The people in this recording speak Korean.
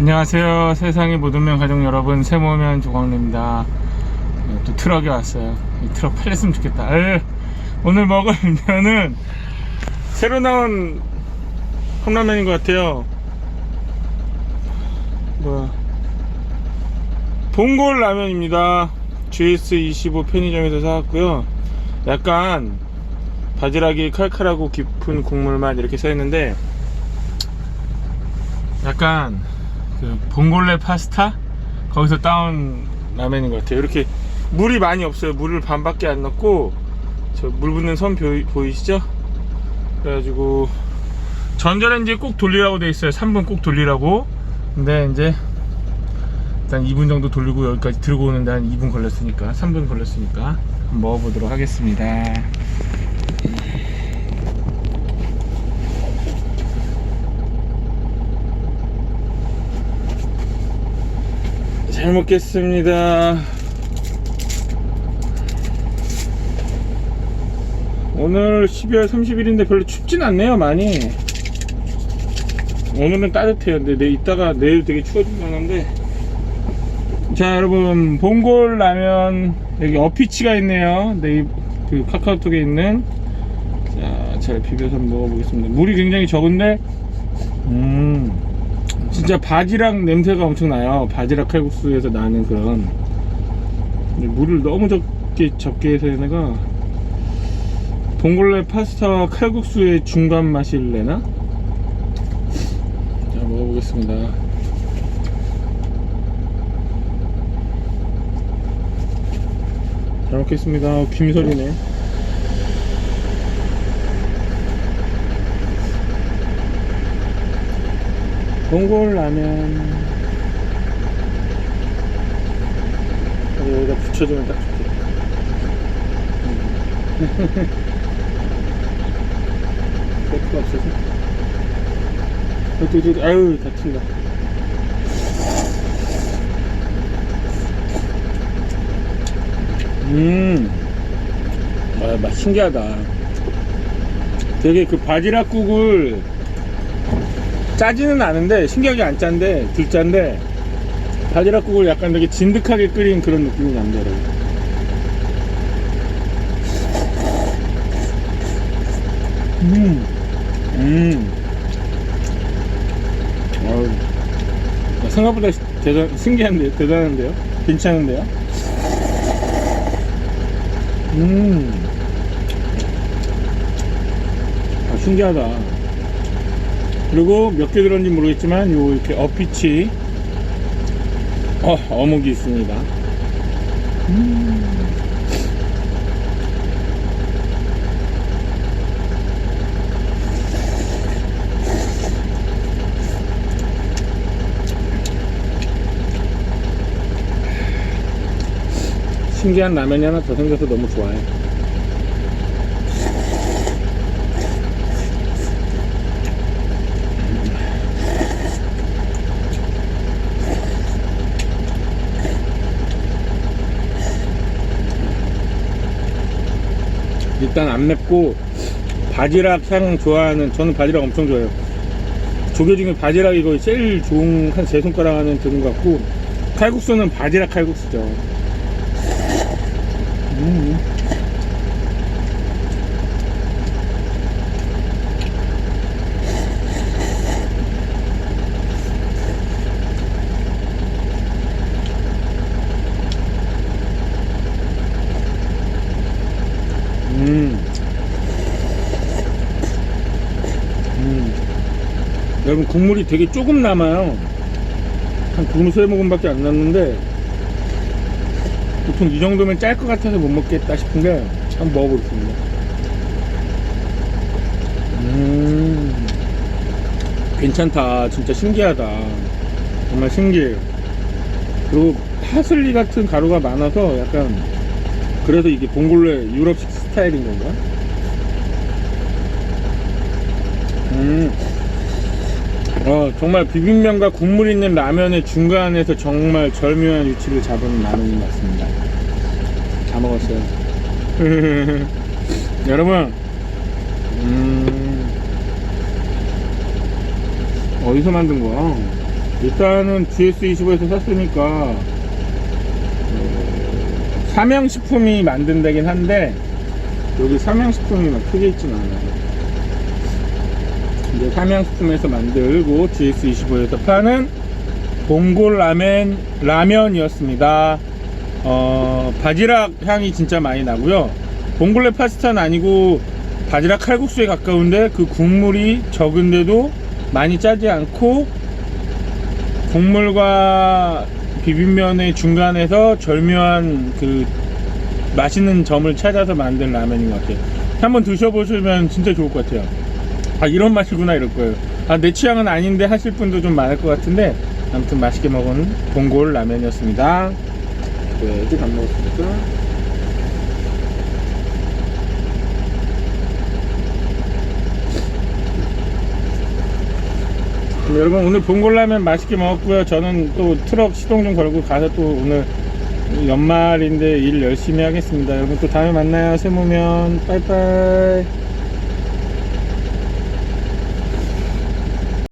안녕하세요. 세상의 모든 면 가족 여러분, 세모면 조광래입니다. 네, 또 트럭이 왔어요. 이 트럭 팔렸으면 좋겠다. 아유, 오늘 먹을 면은 새로 나온 컵라면인 것 같아요. 뭐 봉골 라면입니다. GS25 편의점에서 사왔고요. 약간 바지락이 칼칼하고 깊은 국물 맛 이렇게 써있는데 약간 그 봉골레 파스타 거기서 따온 라면인 것 같아요. 이렇게 물이 많이 없어요. 물을 반밖에 안 넣고 저물 붓는 선 보이, 보이 시죠? 그래가지고 전자레인지에 꼭 돌리라고 돼 있어요. 3분 꼭 돌리라고. 근데 이제 일단 2분 정도 돌리고 여기까지 들고 오는데 한 2분 걸렸으니까 3분 걸렸으니까 한번 먹어보도록 하겠습니다. 잘 먹겠습니다. 오늘 12월 30일인데 별로 춥진 않네요, 많이. 오늘은 따뜻해요. 근데 내 이따가 내일 되게 추워진다는데. 자, 여러분, 봉골 라면 여기 어피치가 있네요. 네, 그 카카오톡에 있는. 자, 잘 비벼서 먹어보겠습니다. 물이 굉장히 적은데, 음, 진짜 바지락 냄새가 엄청 나요. 바지락 칼국수에서 나는 그런. 물을 너무 적게 적게 해서 얘네가 봉골레 파스타와 칼국수의 중간 맛일래나? 자 먹어보겠습니다. 잘 먹겠습니다. 김설이네. 봉골 라면. 여기다 붙여주면 딱 좋겠다. 배트가 없어서. 어, 또, 또, 아유, 다친다. 음, 아, 맛 신기하다. 되게 그 바지락국을 짜지는 않은데, 신기하게 안 짠데, 덜 짠데, 바지락국을 약간 되게 진득하게 끓인 그런 느낌이 납니다. 음, 음. 어우, 생각보다 대단, 신기한데요? 대단한데요? 괜찮은데요? 음. 아, 신기하다. 그리고 몇 개 들었는지 모르겠지만, 요 이렇게 어피치, 어, 어묵이 있습니다. 음. 신기한 라면이 하나 더 생겨서 너무 좋아요. 일단 안 맵고 바지락 향 좋아하는 저는 바지락 엄청 좋아해요. 조개 중에 바지락이 거의 제일 좋은 한세 손가락 안에 드는 것 같고 칼국수는 바지락 칼국수죠. 여러분 국물이 되게 조금 남아요. 한 두세 모금밖에 안 남는데 보통 이 정도면 짤 것 같아서 못 먹겠다 싶은데 한번 먹어보겠습니다. 음, 괜찮다. 진짜 신기하다. 정말 신기해요. 그리고 파슬리 같은 가루가 많아서 약간 그래서 이게 봉골레 유럽식 스타일인 건가? 어, 정말 비빔면과 국물 있는 라면의 중간에서 정말 절묘한 위치를 잡은 라면인 것 같습니다. 다 먹었어요. 여러분, 음, 어디서 만든 거야? 일단은 GS25에서 샀으니까 어, 삼양식품이 만든 데긴 한데 여기 삼양식품이 막 크게 있진 않아요 이제 삼양식품에서 만들고 GS25에서 파는 봉골 라멘 라면이었습니다 어, 바지락 향이 진짜 많이 나고요 봉골레 파스타는 아니고 바지락 칼국수에 가까운데 그 국물이 적은데도 많이 짜지 않고 국물과 비빔면의 중간에서 절묘한 그 맛있는 점을 찾아서 만든 라면인 것 같아요. 한번 드셔보시면 진짜 좋을 것 같아요. 아 이런 맛이구나 이럴 거예요. 아 내 취향은 아닌데 하실 분도 좀 많을 것 같은데 아무튼 맛있게 먹은 봉골 라면이었습니다. 네, 이제 밥 먹었습니까? 그럼 여러분 오늘 봉골라면 맛있게 먹었고요. 저는 또 트럭 시동 좀 걸고 가서 또 오늘 연말인데 일 열심히 하겠습니다. 여러분 또 다음에 만나요. 세모면 빠이빠이.